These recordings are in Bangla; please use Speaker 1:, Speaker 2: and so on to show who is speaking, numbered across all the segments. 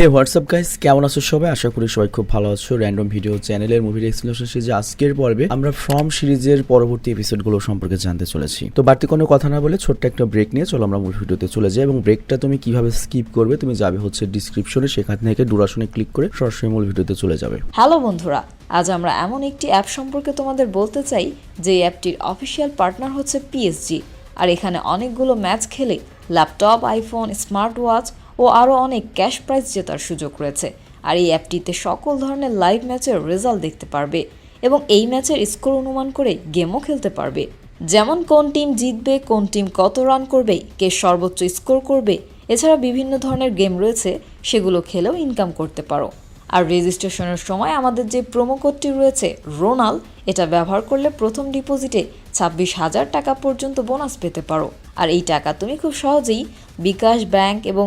Speaker 1: হে হোয়াটসঅ্যাপ গাইস কেমন আছো সবাই? আশা করি সবাই খুব ভালো আছো। র্যান্ডম ভিডিও চ্যানেলের মুভির এক্সপ্লেনেশন সিরিজে আজকের পর্বে আমরা ফ্রম সিরিজের পরবর্তী এপিসোডগুলো সম্পর্কে জানতে চলেছি। তো বাড়তি কোনো কথা না বলে ছোট্ট একটা ব্রেক নিয়ে চলো আমরা মুভি ভিডিওতে চলে যাই। এবং ব্রেকটা তুমি কীভাবে স্কিপ করবে, তুমি যাবে হচ্ছে ডিসক্রিপশনে সেখান থেকে ডুরাশনে ক্লিক করে সরাসরি মূল ভিডিওতে চলে যাবে।
Speaker 2: হ্যালো বন্ধুরা। আজ আমরা এমন একটি অ্যাপ সম্পর্কে তোমাদের বলতে চাই, যে অ্যাপটির অফিসিয়াল পার্টনার হচ্ছে পিএসজি আর এখানে অনেকগুলো ম্যাচ খেলে ল্যাপটপ আইফোন স্মার্ট ওয়াচ ও আরও অনেক ক্যাশ প্রাইজ জেতার সুযোগ রয়েছে। আর এই অ্যাপটিতে সকল ধরনের লাইভ ম্যাচের রেজাল্ট দেখতে পারবে এবং এই ম্যাচের স্কোর অনুমান করে গেমও খেলতে পারবে। যেমন কোন টিম জিতবে, কোন টিম কত রান করবে, কে সর্বোচ্চ স্কোর করবে, এছাড়া বিভিন্ন ধরনের গেম রয়েছে, সেগুলো খেলেও ইনকাম করতে পারো। আর রেজিস্ট্রেশনের সময় আমাদের যে প্রোমো কোডটি রয়েছে, রোনাল, এটা ব্যবহার করলে প্রথম ডিপোজিটে ছাব্বিশ হাজার টাকা পর্যন্ত বোনাস পেতে পারো। আর এই টাকা তুমি খুব সহজেই বিকাশ ব্যাংক এবং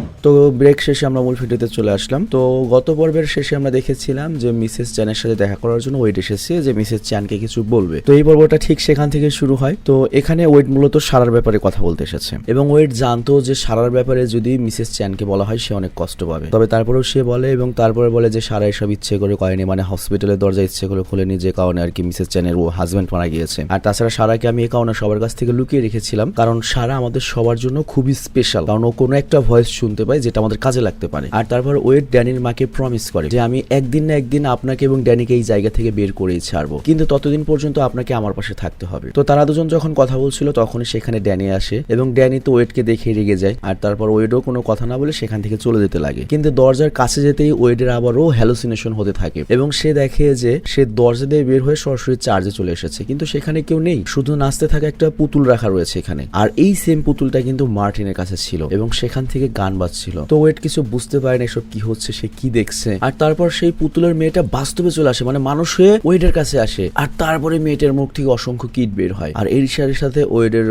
Speaker 1: তো ব্রেক শেষে আমরা মূল ভিডিওতে চলে আসলাম। তো গত পর্বের শেষে আমরা দেখেছিলাম যে মিসেস চ্যানের সাথে দেখা করার জন্য ওয়েট এসেছে, যে মিসেস চ্যানকে কিছু বলবে। তো এই পর্বটা ঠিক সেখান থেকে শুরু হয়। তো এখানে ওয়েট মূলত সারার ব্যাপারে কথা বলতে এসেছে। এবং ওয়েট জানতো যে সারার ব্যাপারে যদি মিসেস চ্যানকে বলা হয়, সে অনেক কষ্ট পাবে। তবে তারপরেও সে বলে এবং তারপরে বলে যে সারা এসব ইচ্ছে করে করেনি মানে হসপিটালের দরজা ইচ্ছে করে খুলেনি, যে কারণে আর কি মিসেস চ্যানের ও হাজব্যান্ড মারা গিয়েছে। আর তাছাড়া সারাকে আমি এই কারণে সবার কাছ থেকে লুকিয়ে রেখেছিলাম, কারণ সারা আমাদের সবার জন্য খুবই স্পেশাল কারণ ও কোনো একটা ভয়েস শুনতে পায় যেটা আমাদের কাজে লাগতে পারে। আর তারপর ওয়েট ড্যানির মাকে প্রমিস করে যে, আমি একদিন না একদিন আপনাকে এবং ড্যানিকে এই জায়গা থেকে বের করেই ছাড়বো। কিন্তু ততদিন পর্যন্ত আপনাকে আমার পাশে থাকতে হবে। তো তারা দুজন যখন কথা বলছিল তখন সেখানে ড্যানি আসে এবং ড্যানি তো ওয়েটকে দেখে রেগে যায়। আর তারপর ওয়েডও কোনো কথা না বলে সেখান থেকে চলে যেতে লাগে। কিন্তু দরজার কাছে যেতেই ওয়েডের আবারও হ্যালোসিনেশন হতে থাকে এবং সে দেখে যে, সে দরজা দিয়ে বের হয়ে সরাসরি চার্জে চলে এসেছে। কিন্তু সেখানে কেউ নেই। শুধু নাচতে থাকা একটা পুতুল রাখা রয়েছে এখানে। আর এই সেম পুতুলটা কিন্তু মার্টিনের কাছে ছিল এবং সেখান থেকে গান বাজছিল তো ওয়েট কিছু বুঝতে পারে না এসব কি হচ্ছে, সে কি দেখছে। আর তারপর সেই পুতুলের মেয়েটা বাস্তবে চলে আসে মানে মানুষ হয়ে ওয়েডের কাছে আসে। আর তারপরে মেয়েটার মুখ থেকে অসংখ্য কিট বের হয়। আর এর সাথে সাথে ওয়েডের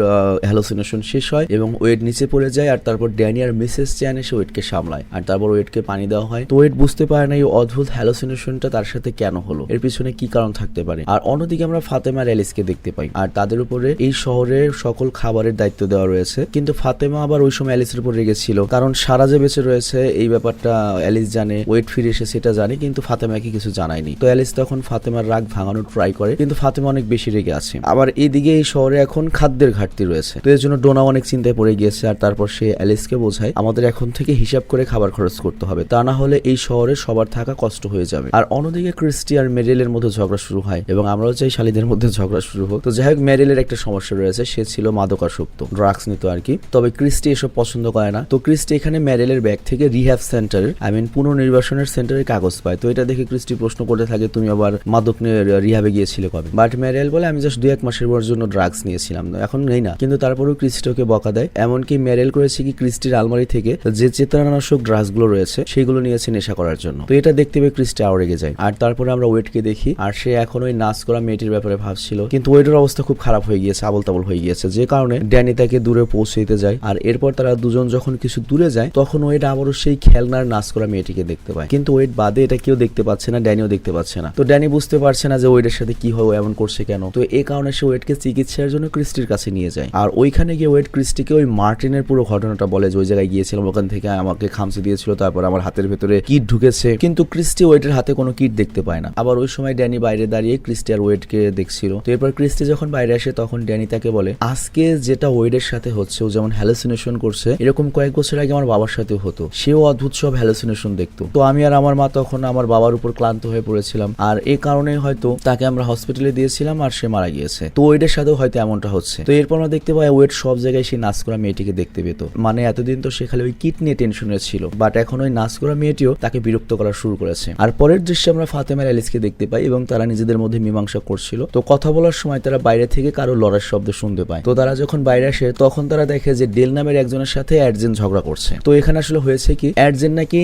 Speaker 1: হ্যালোসিনেশন শেষ হয় এবং ওয়েড নিচে পড়ে যায় আর তারপর ড্যানি আর মিসেস চ্যান এসে ওয়েটকে সামলায়। আর তারপর ওয়েটকে পানি দেওয়া হয়। তো ওয়েট বুঝতে পারে না এই অদ্ভুত হ্যালোসিনেশনটা তার সাথে কেন হলো, এর পিছনে কি কারণ থাকতে পারে। আর অন্যদিকে আমরা ফাতেমা আর অ্যালিসকে দেখতে পাই। আর তাদের উপরে এই শহরের সকল খাবারের দায়িত্ব দেওয়া রয়েছে। কিন্তু ফাতেমা আবার ওই সময় অ্যালিসের উপর রেগেছিল। কারণ সারা যে বেঁচে রয়েছে, এই ব্যাপারটা অ্যালিস জানে, ওয়েট ফিরে এসে সেটা জানে, কিন্তু ফাতেমাকে কিছু জানায়নি। তো অ্যালিস তখন ফাতেমার রাগ ভাঙানোর ট্রাই করে, কিন্তু ফাতেমা অনেক বেশি রেগে আছে। আবার এইদিকে এই শহরে এখন খাদ্যের ঘাটতি রয়েছে। তো এর জন্য ডোনা অনেক চিন্তায় পড়ে গিয়েছে, আর তারপর সে অ্যালিসকে বোঝায়, আমাদের এখন থেকে হিসাব করে খাবার খরচ করতে হবে। তা না হলে এই শহরে সবার থাকা কষ্ট হয়ে যাবে। আর অন্যদিকে ক্রিস্টি আর মেরিলের মধ্যে ঝগড়া শুরু হয়, এবং আমরাও চাই শালিদের মধ্যে ঝগড়া শুরু হোক। তো যাই হোক, মেরিলের একটা সমস্যা রয়েছে, সে ছিল মাদকাসক্ত, ড্রাগস নিত আর কি। তবে ক্রিস্টি এসব পছন্দ করে না। তো ক্রিস্টি এখানে মেরিলের ব্যাগ থেকে রিহ্যাব সেন্টার আই মিন পুনর্নির্বাসনের সেন্টারের কাগজ পায়। তো এটা দেখে ক্রিস্টি প্রশ্ন করতে থাকে, তুমি আবার মাদক নিয়ে রিহাবে গিয়েছিলে কবে? বাট ম্যারিয়াল বলে, আমি জাস্ট দুই এক মাসের পর জন্য ড্রাগস নিয়েছিলাম। এখন নেই না। কিন্তু তারপরেও ক্রিস্টি ওকে বকা দেয়। এমনকি ম্যারিয়াল করেছে কি ক্রিস্টির আলমারি থেকে যে চেতনানাশক ড্রাগসগুলো রয়েছে, সেগুলো নিয়েছে নেশা করার জন্য। তো এটা দেখতে পেয়ে ক্রিস্টি আওড়ে রেগে যায়। আর তারপরে আমরা ওয়েটকে দেখি, আর সে এখন ওই নাচ করা মেয়েটির ব্যাপারে ভাবছিল। কিন্তু ওয়েটের অবস্থা খুব খারাপ হয়ে গিয়েছে আবল তাবল হয়ে গিয়েছে। যে কারণে ড্যানি তাকে দূরে পৌঁছে দিতে যায়। আর এরপর তারা দুজন যখন কিছু দূরে যায় তখন ওয়েট আবারও সেই খেলনার নাচ করা মেয়েটিকে দেখতে পায়। কিন্তু ওয়েট বাদে এটা কেউ দেখতে পাচ্ছে না, ড্যানিও দেখতে পাচ্ছে না। তো ড্যানি বুঝতে পারছে না যে ওয়েটের সাথে কি হয় এমন করছে কেন। তো এই কারণে সে ওয়েটকে চিকিৎসার জন্য ক্রিস্টির কাছে নিয়ে যায়। আর ওইখানে গিয়ে ওয়েট ক্রিস্টিকে ওই মার্টিনের পুরো ঘটনাটা বলে যে ওই জায়গায় গিয়েছিলাম, ওখান থেকে আমাকে খামচি দিয়েছিল, তারপর আমার হাতের ভেতরে কিট ঢুকেছে। কিন্তু ক্রিস্টি ওয়েটের হাতে কোনো কিট দেখতে পায় না। আবার ওই সময় ড্যানি বাইরে দাঁড়িয়ে ক্রিস্টি আর ওয়েটকে দেখছিল। তো এরপর ক্রিস্টি যখন বাইরে আসে, তখন ড্যানি তাকে বলে, আজকে যেটা ওয়েডের সাথে হচ্ছে, ও যেমন হ্যালোসিনেশন করছে, এরকম কয়েক বছর আগে আমার বাবার সাথেও হতো। সেও অদ্ভুত সব হ্যালোসিনেশন দেখতো। তো আমি আর আমার মা তখন আমার বাবার উপর ক্লান্ত হয়ে পড়েছিলাম। আর এই কারণে হয়তো তাকে আমরা হসপিটালে দিয়েছিলাম আর সে মারা গিয়েছে। তো ওয়েডের সাথেও হয়তো এমনটা হচ্ছে। তো এরপর আমরা দেখতে পাই ওয়েট সব জায়গায় সেই নাচ করা মেয়েটিকে দেখতে পেত। মানে এতদিন তো সে খালি ওই কিট নিয়ে টেনশনে ছিল। বাট এখন ওই নাচ করা মেয়েটিও তাকে বিরক্ত করা শুরু করেছে। আর পরের দৃশ্যে আমরা ফাতেমার অ্যালিসকে দেখতে পাই এবং তারা নিজেদের মধ্যে মীমাংসা করছিল। তো কথা বলার সময় তারা বাইরে থেকে কারও লড়ার শব্দ শুনতে পায়। তো তারা যখন বাইরে আসে, তখন তারা দেখে যে ডেল নামের একজনের সাথে অ্যাডজেন ঝগড়া করছে। তো তো এখানে আসলে হয়েছে কি অ্যাডজেন নাকি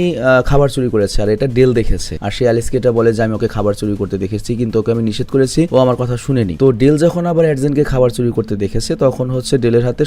Speaker 1: খাবার চুরি করেছে, আর এটা ডেল দেখেছে। আর সে অ্যালিসকে এটা বলে যে, আমি ওকে খাবার চুরি করতে দেখেছি, কিন্তু ওকে আমি নিষেধ করেছি, ও আমার কথা শুনেনি। তো ডেল যখন আবার অ্যাডজেনকে খাবার চুরি করতে দেখেছে, তখন হচ্ছে ডেলের হাতে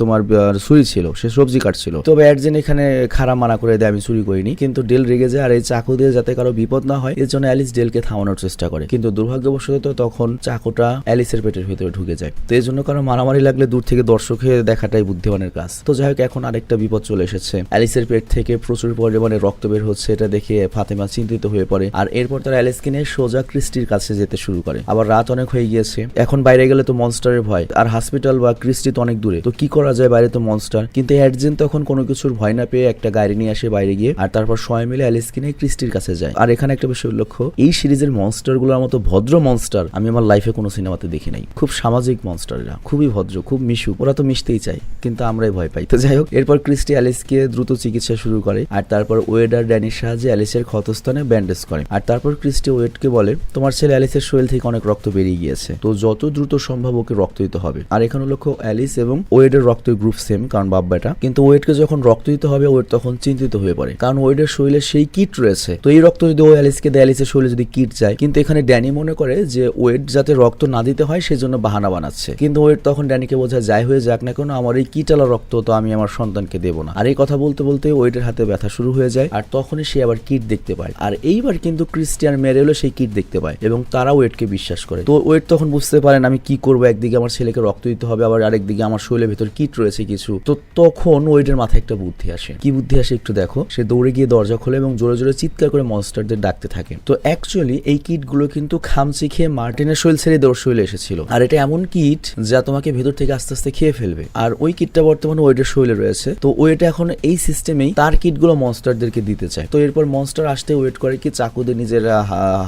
Speaker 1: তোমার ছুরি ছিল, সে সবজি কাটছিল। তবে অ্যাডজেন এখানে খারাপ মানা করে দেয়, আমি চুরি করিনি। কিন্তু ডেল রেগে যায়, আর এই চাকু দিয়ে যাতে কারও বিপদ না হয় এর জন্য অ্যালিস ডেলকে থামানোর চেষ্টা করে। কিন্তু দুর্ভাগ্যবশত তখন চাকুটা অ্যালিসের পেটের ভিতরে ঢুকে যায়। তো এই জন্য কারও মারামারি লাগলে দূর থেকে দর্শক হয়ে দেখাটাই বুদ্ধিমানের কাজ। তো যাই হোক, এখন আরেকটা বিপদ চলে এসেছে। অ্যালিসের পেট থেকে প্রচুর পরিমাণে রক্ত বের হচ্ছে, এটা দেখে ফাতেমা চিন্তিত হয়ে পড়ে। আর এরপর তারা অ্যালিসকে নিয়ে সোজা ক্রিস্টির কাছে যেতে শুরু করে। আবার রাত অনেক হয়ে গিয়েছে। এখন বাইরে গেলে তো মনস্টারের ভয়। আর হসপিটাল বা ক্রিস্টি তো অনেক দূরে। তো কি করা যায় বাইরে তো মনস্টার কিন্তু অ্যাডজেন তখন কোনো কিছুর ভয় না পেয়ে একটা গাড়ি নিয়ে আসে বাইরে গিয়ে। আর তারপর সবাই মিলে অ্যালিসকে নিয়ে ক্রিস্টির কাছে যায়। আর এখানে একটা বিষয় উল্লেখ্য এই সিরিজের মনস্টারগুলোর মতো ভদ্র মনস্টার আমি আমার লাইফে কোনো সিনেমাতে দেখি নাই। খুব সামাজিক মনস্টাররা খুবই ভদ্র, খুব মিশু ওরা তো মিশতেই চায়, কিন্তু আমরাই ভয় পাই। তো যাই হোক, এরপর ক্রিস্টি অ্যালিসকে দ্রুত চিকিৎসা শুরু করে আর তারপর ওয়েডার ড্যানির সাহায্যে অ্যালিসের ক্ষতস্থানে ব্যান্ডেজ করে। আর তারপর ক্রিস্টি ওয়েডকে বলে, তোমার ছেলে অ্যালিসের শরীর থেকে অনেক রক্ত বেরিয়ে গিয়েছে। তো যত দ্রুত সম্ভব ওকে রক্ত দিতে হবে। আর এখানে লক্ষ্য অ্যালিস এবং ওয়েডের রক্তের গ্রুপ সেম, কারণ বাব্বাটা কিন্তু ওয়েডকে যখন রক্ত দিতে হবে, ওয়েড তখন চিন্তিত হয়ে পড়ে, কারণ ওয়েডের শরীরে সেই কিট রয়েছে। তো এই রক্ত যদি ও অ্যালিসকে দেয়, অ্যালিসের শরীরে যদি কিট যায়। কিন্তু এখানে ড্যানি মনে করে যে, ওয়েড যাতে রক্ত না দিতে হয়, সেজন্য বাহানা বানাচ্ছে। কিন্তু ওয়েড তখন ড্যানিকে বোঝায়, যাই হয়ে যাক না কেন, আমার এই কিটালা রক্ত তো আমি আমার সন্তানকে দেবো না। আর এই কথা বলতে বলতে ওয়েডের হাতে ব্যথা শুরু হয়ে যায় আর তখনই সে আবার কিট দেখতে পায়। আর এইবার কিন্তু ক্রিস্টিয়ান মেরেলো সেই কিট দেখতে পায় এবং তারা ওয়েডকে বিশ্বাস করে। তো ওয়েড তখন বুঝতে পারেন আমি কি করব? একদিকে আমার ছেলেকে রক্ত দিতে হবে, আবার আরেকদিকে আমার শরীরের ভেতর কিট রয়েছে কিছু। তো তখন ওয়েডের মাথায় একটা বুদ্ধি আসে। কি বুদ্ধি আসে একটু দেখো। সে দৌড়ে গিয়ে দরজা খোলে এবং জোরে জোরে চিৎকার করে মনস্টারদের ডাকতে থাকে। তো অ্যাকচুয়ালি এই কিটগুলো কিন্তু খামচি খেয়ে মার্টিনের শরীর ছেড়ে দেওয়ার শরীরে এসেছিল। আর এটা এমন কিট যা তোমাকে ভেতর থেকে আস্তে আস্তে খেয়ে ফেলবে। আর ওই কিটটা বর্তমানে ওয়েডের শরীরে রয়েছে। তো ওয়েটা এখন এই সিস্টেমেই তার কিটগুলো মনস্টারদেরকে দিতে চায়। তো এরপর মনস্টার আসতে ওয়েট করে কি চাকু দিয়ে নিজের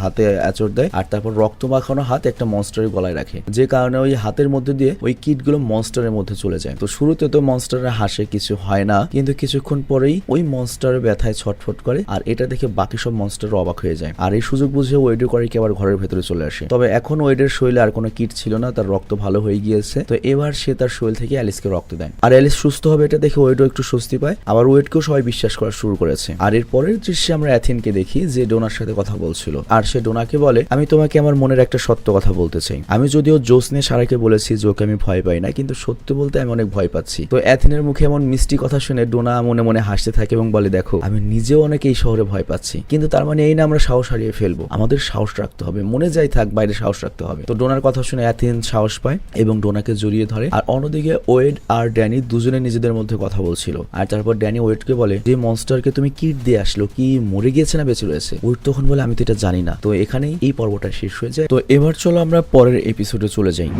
Speaker 1: হাতে আচর দেয় আর তারপর রক্ত মাখানো হাত একটা মনস্টারের গলায় রাখে। যে কারণে ওই হাতের মধ্যে দিয়ে ওই কিটগুলো মনস্টারের মধ্যে চলে যায়। তো শুরুতে তো মনস্টারের হাসে কিছু হয় না, কিন্তু কিছুক্ষণ পরেই ওই মনস্টারের ব্যথায় ছটফট করে আর এটা দেখে বাকি সব মনস্টার অবাক হয়ে যায়। আর এই সুযোগ বুঝে ওয়েডও করে কি আবার ঘরের ভেতরে চলে আসে। তবে এখন ওয়েডের শরীরে আর কোনো কিট ছিল না, তার রক্ত ভালো হয়ে গিয়েছে। তো এবার সে তার শরীর থেকে অ্যালিসকে রক্ত দেয়। আর অ্যালিস সুস্থ হবে এটা দেখে ওয়েডও একটু স্বস্তি পায়। আবার ওয়েডকেও সবাই বিশ্বাস করা শুরু করেছে। আর এর পরের দৃশ্যে আমরা অ্যাথিনকে দেখি, যে ডোনার সাথে কথা বলছিল। আর সে ডোনাকে বলে, আমি তোমাকে আমার মনের একটা সত্য কথা বলতে চাই। আমি যদিও জোসনে সারাকে বলেছি যে ওকে আমি ভয় পাই না, কিন্তু সত্যি বলতে আমি অনেক ভয় পাচ্ছি। তো অ্যাথিনের মুখে এমন মিষ্টি কথা শুনে ডোনা মনে মনে হাসতে থাকে এবং বলে, দেখো, আমি নিজেও অনেক এই শহরে ভয় পাচ্ছি, কিন্তু তার মানে এই না আমরা সাহস হারিয়ে ফেলব। আমাদের সাহস রাখতে হবে। মনে যাই থাক, বাইরে সাহস রাখতে হবে। তো ডোনার কথা শুনে অ্যাথিন সাহস পায় এবং ডোনাকে জড়িয়ে ধরে। আর অন্যদিকে ওয়েড আর ড্যানি দুজনে নিজেদের মধ্যে কথা বলছিল। আর তারপর ড্যানি ওয়েডকে বলে, যে মনস্টারকে তুমি কিট দিয়ে আসলো, কি মরে গিয়েছে না বেঁচে রয়েছে? ওয়েড তখন বলে, আমি তো এটা জানি না। তো এখানেই এই পর্বটা শেষ হয়ে যায়। তো এবার চলো আমরা পরের এপিসোডে চলে যাই।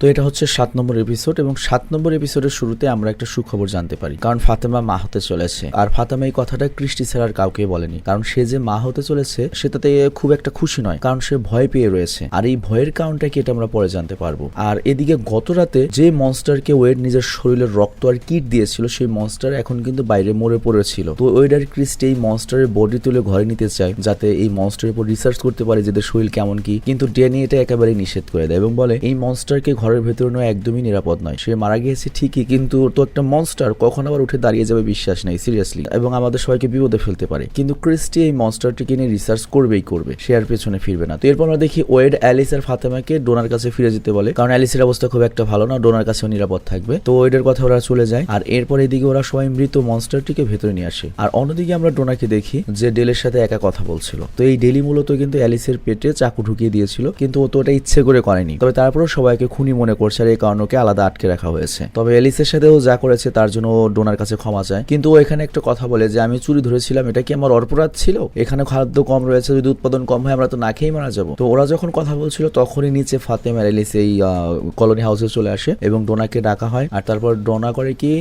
Speaker 1: তো এটা হচ্ছে সাত নম্বর এপিসোড এবং সাত নম্বর এপিসোডের শুরুতে আমরা একটা সুখবর জানতে পারি। কারণ ফাতেমা মা হতে চলেছে। আর ফাতেমা এই কথাটা কৃষ্টি ছাড়া আর কাউকে বলেনি। কারণ সে যে মা হতে চলেছে, সে তাতে খুব একটা খুশি নয়। কারণ সে ভয় পেয়ে রয়েছে। আর এই ভয়ের কারণটা কি এটা আমরা পরে জানতে পারব। আর এদিকে গত রাতে যে মনস্টারকে ওয়েট নিজের শরীরের রক্ত আর কিট দিয়েছিল, সেই মনস্টার এখন কিন্তু বাইরে মরে পড়েছিল। তো ওয়েড আর ক্রিস্টি এই মনস্টারের বডি তুলে ঘরে নিতে চায়, যাতে এই মনস্টারের উপর রিসার্চ করতে পারে যেদের শরীর কেমন কি। কিন্তু ডেনি এটা একেবারে নিষেধ করে দেয় এবং বলে, এই মনস্টারকে ঘরের ভেতরে নেওয়া একদমই নিরাপদ নয়। সে মারা গিয়েছে ঠিকই, কিন্তু তো একটা মনস্টার কখন আবার উঠে দাঁড়িয়ে যাবে বিশ্বাস নেই সিরিয়াসলি এবং আমাদের সবাইকে বিপদে ফেলতে পারে। কিন্তু ক্রিস্টি এই মনস্টারটিকে নিয়ে রিসার্চ করবেই করবে, সে আর পেছনে ফিরবে না। তো এরপর আমরা দেখি ওয়েড অ্যালিস আর ফাতেমাকে ডোনার কাছে ফিরে যেতে বলে। কারণ অ্যালিসের অবস্থা খুব একটা ভালো না, ডোনার কাছেও নিরাপদ থাকবে। তো ওয়েডের কথা ওরা চলে যায়, আর এরপর এদিকে ওরা সবাই মৃত মনস্টারটিকে ভেতরে নিয়ে আসে। আর অন্যদিকে আমরা ডোনাকে দেখি যে ডেলের সাথে একা কথা বলছিল। তো এই ডেলি মূলত কিন্তু অ্যালিসের পেটে চাকু ঢুকিয়ে দিয়েছিল, কিন্তু ও তো ওটা ইচ্ছে করে করেনি। তবে তারপরেও সবাইকে খুনি মনে করছে আর এই কারণে ওকে আলাদা আটকে রাখা হয়েছে। তবে অ্যালিসের সাথে ও যা করেছে তার জন্য ও ডোনার কাছে ক্ষমা চায়। কিন্তু ও এখানে একটা কথা বলে যে, আমি চুরি ধরেছিলাম, এটা কি আমার অপরাধ ছিল? এখানে খাদ্য কম রয়েছে, যদি উৎপাদন কম হয় আমরা তো না খেয়েই মারা যাব। তো ওরা যখন কথা বলছিল, তখনই নিচে ফাতেমা এলিস এই কলোনি হাউসে চলে আসে এবং ডোনাকে ডাকা হয়। আর তারপর ডোনা করে কি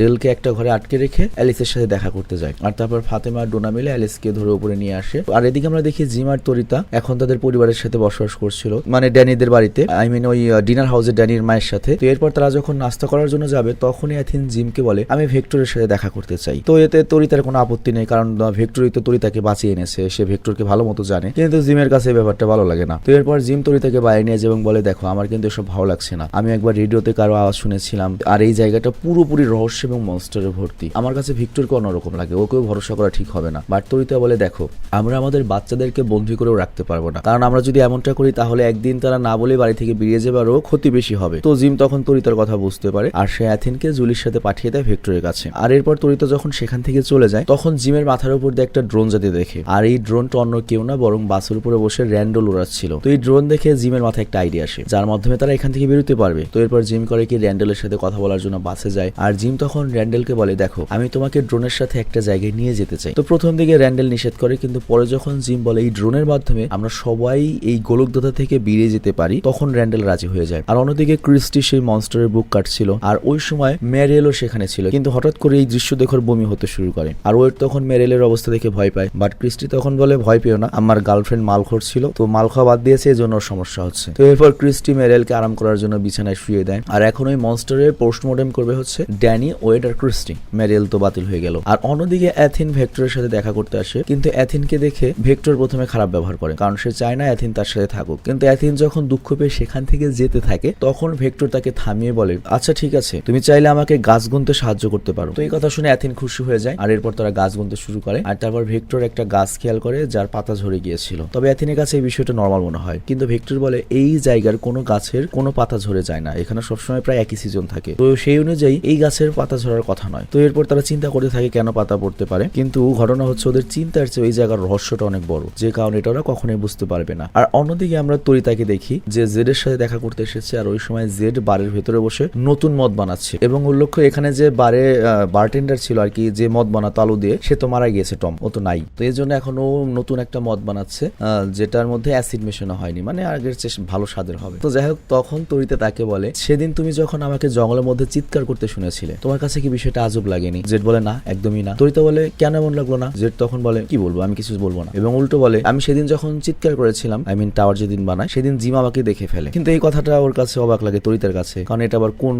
Speaker 1: ডেলকে একটা ঘরে আটকে রেখে অ্যালিসের সাথে দেখা করতে যায়। আর তারপর ফাতেমা আর ডোনা মিলে অ্যালিসকে ধরে উপরে নিয়ে আসে। আর এদিকে আমরা দেখি জিম আর তরিতা এখন তাদের পরিবারের সাথে বসবাস করছিল। মানে ড্যানিদের বাড়িতে। আই মিন ওই ডিনার হাউসে ড্যানির মায়ের সাথে। তো এরপর তারা যখন নাস্তা করার জন্য যাবে, তখনই অ্যাথিন জিমকে বলে, আমি ভেক্টরের সাথে দেখা করতে চাই। তো এতে তরিতার কোনো আপত্তি নেই, কারণ ভেক্টরই তো তরিতাকে বাঁচিয়ে এনেছে। সে ভেক্টরকে ভালো মতো জানে। কিন্তু জিমের কাছে ব্যাপারটা ভালো লাগে না। তো এরপর জিম তরিতাকে বাইরে নিয়ে এবং বলে, দেখো, আমার কিন্তু এসব ভালো লাগছে না। আমি একবার রেডিওতে কারও আওয়াজ শুনেছিলাম। আর এই জায়গাটা পুরোপুরি রহস্য এবং মনস্টারে ভর্তি ভর্তি আমার কাছে ভিক্টরকে অন্যরকম লাগে ওকেও ভরসা করা ঠিক হবে না। বাট তরিতা বলে, দেখো, আমরা আমাদের বাচ্চাদেরকে বন্দি করেও রাখতে পারব না। কারণ আমরা যদি এমনটা করি, তাহলে একদিন তারা না বলে বাড়ি থেকে বেরিয়ে যাবারও ক্ষতি বেশি হবে। তো জিম তখন তরিতার কথা বুঝতে পারে আর সে অ্যাথিনকে জুলির সাথে পাঠিয়ে দেয় ভেক্টরের কাছে। আর এরপর তরিতা যখন সেখান থেকে চলে যায়, তখন জিমের মাথার উপর দিয়ে একটা ড্রোন যাতে দেখে। আর এই ড্রোনটা অন্য কেউ না, বরং বাসের উপরে বসে র্যান্ডল উড়াচ্ছিল তো এই ড্রোন দেখে জিমের মাথায় একটা আইডিয়া আসে, যার মাধ্যমে তারা এখান থেকে বেরোতে পারবে। তো এরপর জিম করে কি র্যান্ডেলের সাথে কথা বলার জন্য বাসে যায়। আর জিম তখন র্যান্ডেলকে বলে দেখো, আমি তোমাকে ড্রোনের সাথে একটা জায়গায় নিয়ে যেতে চাই। তো প্রথম দিকে র্যান্ডেল নিষেধ করে, কিন্তু পরে যখন জিম বলে এই ড্রোনের মাধ্যমে আমরা সবাই এই গোলকদাতা থেকে বেরিয়ে যেতে পারি, তখন র্যান্ডেল রাজি হয়ে যায়। আর অন্যদিকে ক্রিস্টি সেই মনস্টারের বুক কাটছিল, আর ওই সময় ম্যারিয়েলও সেখানে ছিল, কিন্তু হঠাৎ করে এই দৃশ্য দেখার বমি হতে শুরু করে। আর ওয়েট তখন ম্যারিয়েলের অবস্থা দেখে ভয় পায় বাট ক্রিস্টি তখন বলে, ভয় পেও না, আমার গার্লফ্রেন্ড মাল ছিল, তো মাল খাওয়া বাদ দিয়েছে এই জন্য সমস্যা হচ্ছে। তো এরপর ক্রিস্টি ম্যারিয়েলকে আরাম করার জন্য বিছানায় শুয়ে দেয়। আর এখন ওই মনস্টারের পোস্টমর্টেম করবে হচ্ছে ড্যানি ওয়েড আর ক্রিস্টি। ম্যারিয়েল তো বাতিল হয়ে গেল। আর অন্যদিকে অ্যাথিন ভেক্টরের সাথে দেখা করতে আসে, কিন্তু অ্যাথিনকে দেখে ভেক্টর প্রথমে খারাপ ব্যবহার করে, কারণ সে চায় না অ্যাথিন তার সাথে থাকুক। কিন্তু অ্যাথিন যখন দুঃখ পেয়ে সেখান থেকে যেতে থাকে, তখন ভেক্টর তাকে থামিয়ে বলে আচ্ছা ঠিক আছে, তুমি চাইলে আমাকে গাছ গুনতে সাহায্য করতে পারো। তো এই কথা শুনে অ্যাথিন খুশি হয়ে যায়, আর এরপর তারা গাছ গুনতে শুরু করে, আর তারপর ভেক্টর একটা গাছ খেয়াল করে যার পাতা ঝরে গিয়েছিল। তবে অ্যাথিনের কাছে এই বিষয়টা নর্মাল মনে হয়, কিন্তু ভেক্টর বলে, এই জায়গার কোনো গাছের কোনো পাতা ঝরে যায় না, এখানে সবসময় প্রায় একই সিজন থাকে। তো সেই অনুযায়ী এই গাছের পাতা ঝরার কথা নয়। তো এরপর তারা চিন্তা করতে থাকে কেন পাতা পড়তে পারে। কিন্তু ঘটনা হচ্ছে ওদের চিন্তার চেয়ে ওই জায়গার রহস্যটা অনেক বড়, যে কারণে এটা ওরা কখনোই বুঝতে পারবে না। আর অন্যদিকে আমরা তরিতাকে দেখি, যে জেড এর সাথে দেখা করতে এসেছে আর ওই সময় জেড বারের ভেতরে বসে নতুন মদ বানাচ্ছে। এবং উল্লেখ্য এখানে যে বারে বারটেন্ডার ছিল আর কি, যে মদ বানাতো আলু দিয়ে, সে তো মারা গিয়েছে টম। ও তো নাই। তো এই জন্য এখন নতুন একটা মদ বানাচ্ছে যেটার মধ্যে অ্যাসিড মেশানো হয়নি। মানে আগের চেয়ে ভালো স্বাদের হবে। তো যাই হোক, তখন তরিতে তাকে বলে, সেদিন তুমি যখন আমাকে জঙ্গলের মধ্যে চিৎকার করতে শুনেছিলে, তোমার কাছে কি বিষয়টা আজব লাগেনি। জেড বলে, না, একদমই না। তরিতা বলে, কেন এমন লাগল না? জেড তখন বলে, কি বলব? আমি কিছু বলব না। এবং উল্টো বলে, আমি সেদিন যখন চিৎকার করেছিলাম আই মিন টাওয়ার যেদিন বানায়, সেদিন জিম আমাকে দেখে ফেলে। কিন্তু এই কথাটা ওর কাছে অবাক লাগে তরিতার কাছে। কারণ এটা আবার কোন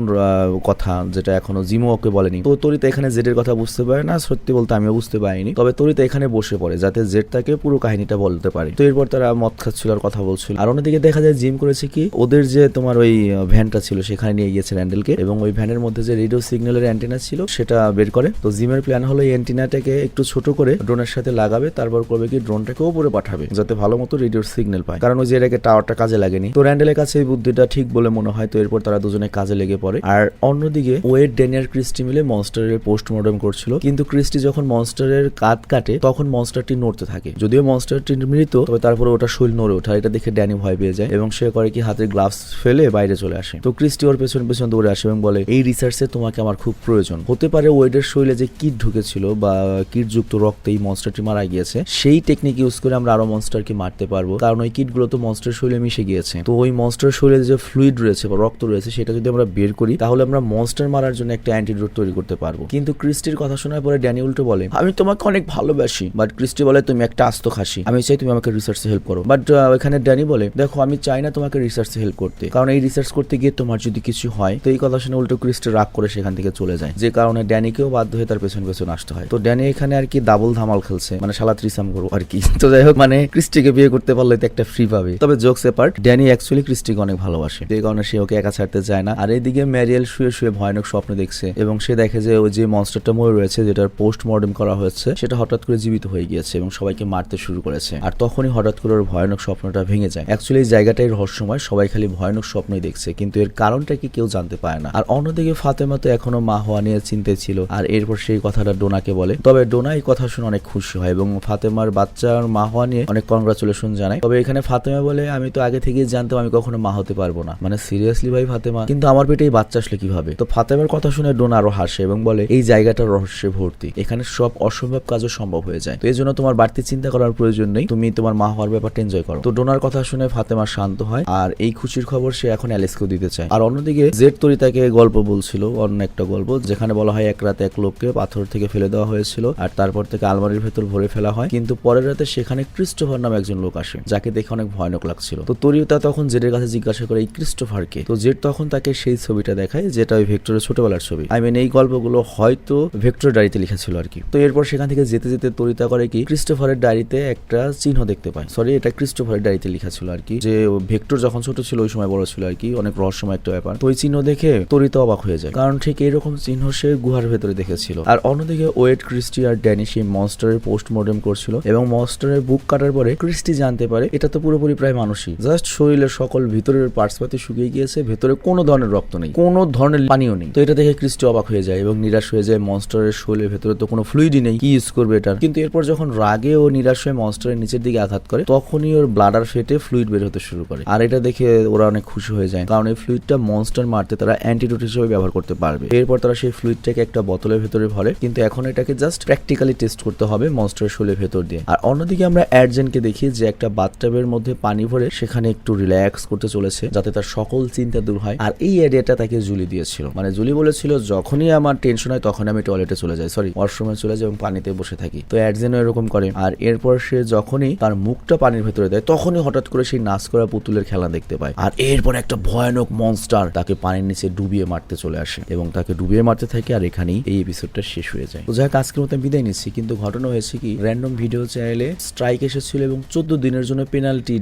Speaker 1: কথা যেটা এখনও জিমও ওকে বলেনি। তো তরিতা এখানে জেডের কথা বুঝতে পারে না। সত্যি বলতে আমিও বুঝতে পারিনি। তবে তরিতা এখানে বসে পড়ে, যাতে জেড তাকে পুরো কাহিনীটা বলতে পারে। তো এরপর তারা মদ খাচ্ছিল আর কথা বলছিল। আর অন্যদিকে দেখা যায় জিম করেছে কি, ওদের যে তোমার ওই ভ্যানটা ছিল, সেখানে নিয়ে গিয়েছে র্যান্ডেলকে। এবং ওই ভ্যানের মধ্যে যে রেডিও সিগন্যালের অ্যান্টেনা ছিল, সেটা বের করে। তো জিমের প্ল্যান হলো এই অ্যান্টেনাটাকে একটু ছোট করে ড্রোনের সাথে লাগাবে, তারপর করবে কি ড্রোনটাকে উপরে পাঠাবে, যাতে ভালো মতো রেডিওর সিগন্যাল পায়। কারণ ওই যে এটাকে টাওয়ারটা কাজে লাগেনি। তো র্যান্ডেলের কাছে এই বুদ্ধিটা ঠিক বলে মনে হয়, তো এরপর তারা দুজনে কাজে লেগে পড়ে। আর অন্যদিকে ওয়েড ড্যানিয়ার ক্রিস্টি মিলে মনস্টারের পোস্টমর্টম করছিল। কিন্তু ক্রিস্টি যখন মনস্টারের কাত কাটে, তখন মনস্টারটি নড়তে থাকে। যদিও মনস্টারটি মৃত, তবে তারপরে ওটা শৈল নড়ে ওঠা এটা দেখে ড্যানি ভয় পেয়ে যায় এবং সে করে কি হাতের গ্লাভস ফেলে বাইরে চলে আসে। তো ক্রিস্টি ওর পেছন পেছন দৌড়ে আসে এবং বলে, এই রিসার্চে তোমাকে আমার খুব প্রয়োজন। হতে পারে ওয়েডের শরীরে যে কিট ঢুকেছিল বা কিট যুক্ত রক্তে এই মনস্টারটি মারা গিয়েছে, সেই টেকনিক ইউজ করে আমরা আরও মনস্টারকে মারতে পারব। কারণ ওই কিটগুলো তো মনস্টার শরীরে মিশে গিয়েছে। তো ওই মনস্টার শরীরে যে ফ্লুইড রয়েছে বা রক্ত রয়েছে, সেটা যদি আমরা বের করি, তাহলে আমরা মনস্টার মারার জন্য একটা অ্যান্টিডোট তৈরি করতে পারব। কিন্তু ক্রিস্টির কথা শোনার পরে ড্যানি উল্টো বলে, আমি তোমাকে অনেক ভালোবাসি বাট ক্রিস্টি বলে, তুমি একটা আস্ত খাসি। আমি চাই তুমি আমাকে রিসার্চে হেল্প করো। বাট ওখানে ড্যানি বলে, দেখো, আমি চাই না তোমাকে রিসার্চে হেল্প করতে। কারণ এই রিসার্চ করতে গিয়ে তোমার যদি কিছু হয়, তো এই কথা শুনে উল্টো ক্রিস্টি রাগ করে সেখান থেকে চলে যায়। যে কারণে ড্যানিকেও বাধ্য হয়ে তার পেছন পেছন আসতে হয়। তো ড্যানি এখানে আর কি ডাবল ধামাল খেলছে মানে শালা ত্রিসাম করব আর কি। তো যাই হোক মানে ক্রিস্টিকে বিয়ে করতে পারলে তো একটা ফ্রি পাবে। তবে জোকস এপার্ট ড্যানি অ্যাকচুয়ালি ক্রিস্টিকে অনেক ভালোবাসে। এই কারণে সে ওকে একা ছাড়তে চায় না। আর এইদিকে ম্যারিয়েল শুয়ে শুয়ে ভয়ানক স্বপ্ন দেখছে এবং সে দেখে যে ওই যে মনস্টারটা মরে রয়েছে, যেটার পোস্ট মর্টম করা হয়েছে, সেটা হঠাৎ করে জীবিত হয়ে গিয়েছে এবং সবাইকে মারতে শুরু করেছে। আর তখনই হঠাৎ করে ওর ভয়ানক স্বপ্নটা ভেঙে যায়। অ্যাকচুয়ালি জায়গাটাই রহস্যময়, সবাই খালি ভয়ানক স্বপ্নই দেখছে। কিন্তু এর কারণটা কি কেউ জানতে পারে না। আর অন্যদিকে ফাতেমা তো এখনও মা হওয়া নিয়ে চিন্তায় ছিল আর এরপর সেই কথাটা ডোনাকে বলে। তবে ডোনা এই কথা শুনে অনেক খুশি হয় এবং ফাতেমার বাচ্চার মা হওয়া নিয়ে অনেক কংগ্রাচুলেশন জানায়। তবে এখানে ফাতেমা বলে, আমি তো আগে থেকেই জানতাম আমি কখনো মা হতে পারব না। মানে সিরিয়াসলি ভাই ফাতেমা, কিন্তু আমার পেটে এই বাচ্চা আসলে কীভাবে? তো ফাতেমার কথা শুনে ডোনা আরও হাসে এবং বলে, এই জায়গাটা রহস্যে ভর্তি। এখানে সব অসম্ভব কাজও সম্ভব হয়ে যায়। তো এই জন্য তোমার বাড়তি চিন্তা করার প্রয়োজন নেই। তুমি তোমার মা হওয়ার ব্যাপারটা এনজয় করো। তো ডোনার কথা শুনে ফাতেমা শান্ত হয় আর এই খুশির খবর সে এখন অ্যালেক্সকেও দিতে চায়। আর অন্যদিকে জেড তরি তাকে গল্প বলছিল, অন্য একটা গল্প, যেখানে বলা হয় এক রাতে এক লোককে পাথর থেকে ফেলে দেওয়া হয়েছিল আর তারপর থেকে আলমারির ভেতর ভরে ফেলা হয়। কিন্তু পরের রাতে সেখানে ক্রিস্টোফার নামে একজন লোক আসে, যাকে দেখে অনেক ভয়ানক লাগছিল। তো তরিতা তখন জেডের কাছে জিজ্ঞাসা করে, এই ক্রিস্টোফারকে? তো জেড তখন তাকে সেই ছবিটা দেখায়, যেটা ওই ভেক্টরের ছোটবেলার ছবি। আই মিন এই গল্পগুলো হয়তো ভেক্টর ডায়েরিতে লেখা ছিল আর কি। তো এরপর সেখান থেকে যেতে যেতে তরিতা করে কি, ক্রিস্টোফারের ডায়েরিতে একটা চিহ্ন দেখতে পায়। সরি এটা ক্রিস্টোফারের ডায়েরিতে লেখা ছিল আর কি, যে ভেক্টর যখন ছোট ছিল, ওই সময় বড় ছিল আর কি, অনেক রহস্যময় একটা ব্যাপার। তো ওই চিহ্ন দেখে তরিতা অবাক হয়ে যায়। কারণ ঠিক এইরকম চিহ্ন সে গুহার গুহার ভেতরে দেখেছিল। আর অন্যদিকে ওয়েট ক্রিস্টি আর ড্যানি সেই মনস্টারের পোস্টমর্টম করছিল এবং মনস্টারের বুক কাটার পরে ক্রিস্টি জানতে পারে এটা তো পুরোপুরি প্রায় মানুষই। জাস্ট শরীরের সকল ভিতরের পার্টস পাতি শুকিয়ে গিয়েছে, ভেতরে কোনো ধরনের রক্ত নেই, কোনো ধরনের পানিও নেই। তো এটা দেখে ক্রিস্টি অবাক হয়ে যায় এবং নিরাশ হয়ে যায়, মনস্টারের শরীরের ভেতরে তো কোনো ফ্লুইডই নেই, কি ইউজ করবে এটার কিন্তু এরপর যখন রাগে ও নিরাশ হয়ে মনস্টারের নিচের দিকে আঘাত করে, তখনই ওর ব্লাডার ফেটে ফ্লুইড বের হতে শুরু করে। আর এটা দেখে ওরা অনেক খুশি হয়ে যায়, কারণ এই ফ্লুইডটা মনস্টার মারতে তারা অ্যান্টিডোট হিসেবে ব্যবহার করতে পারবে। এরপর তারা সেই ফ্লুইডটাকে একটা বোতলের ভেতরে ভরে, কিন্তু এখন এটাকে জাস্ট প্র্যাকটিক্যালি টেস্ট করতে হবে মনস্টার শোলের ভেতর দিয়ে। আর অন্যদিকে আমরা অ্যাডজেনকে দেখি যে একটা বাথটাবের মধ্যে পানি ভরে সেখানে একটু রিল্যাক্স করতে চলেছে, যাতে তার সকল চিন্তা দূর হয়। আর এই আইডিয়াটা তাকে জুলি দিয়েছিল। মানে জুলি বলেছিল, যখনই আমার টেনশন হয়, তখন আমি টয়লেটে চলে যাই। সরি ওয়াশরুমে চলে যাই এবং পানিতে বসে থাকি। তো অ্যাডজেনও এরকম করে। আর এরপর সে যখনই তার মুখটা পানির ভেতরে দেয়, তখনই হঠাৎ করে সেই নাচ করা পুতুলের খেলা দেখতে পায়। আর এরপর একটা ভয়ানক মনস্টার তাকে পানির নিচে ডুবিয়ে মারতে চলে আসে এবং তাকে ডুবিয়ে মারতে থাকে আর এখানেই এই এপিসোডটা শেষ হয়ে যায়। তো যাই হোক, আজকের মতো বিদায় নিচ্ছি কিন্তু ঘটনা হয়েছে কি র্যান্ডম ভিডিও চ্যানেলে স্ট্রাইক এসেছিল এবং চোদ্দ দিনের জন্য পেনাল্টি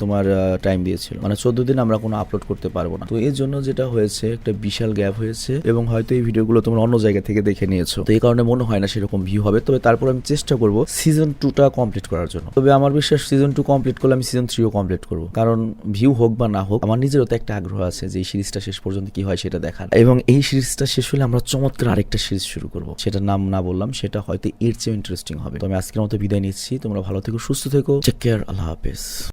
Speaker 1: তোমার টাইম দিয়েছিল। মানে চোদ্দ দিন আমরা কোনো আপলোড করতে পারব না। তো এর জন্য যেটা হয়েছে একটা বিশাল গ্যাপ হয়েছে এবং হয়তো এই ভিডিওগুলো তোমরা অন্য জায়গা থেকে দেখে নিয়েছো। তো এই কারণে মনে হয় না সেরকম ভিউ হবে। তবে তারপর আমি চেষ্টা করব সিজন টুটা কমপ্লিট করার জন্য। তবে আমার বিশ্বাস সিজন টু কমপ্লিট করলে আমি সিজন থ্রিও কমপ্লিট করব। কারণ ভিউ হোক বা না হোক আমার নিজেরও তো একটা আগ্রহ আছে যে এই সিরিজটা শেষ পর্যন্ত কি হয় সেটা দেখার। এবং এই সিরিজটা শেষ হলে আমরা চমৎকার আরেকটা সিরিজ শুরু করব। সেটার নাম না বললাম, সেটা হয়তো এর চেয়ে ইন্টারেস্টিং হবে। তো আমি আজকের মতো বিদায় নিচ্ছি। তোমরা ভালো থেকো, সুস্থ থেকো। টেক কেয়ার আল্লাহ হাফেজ।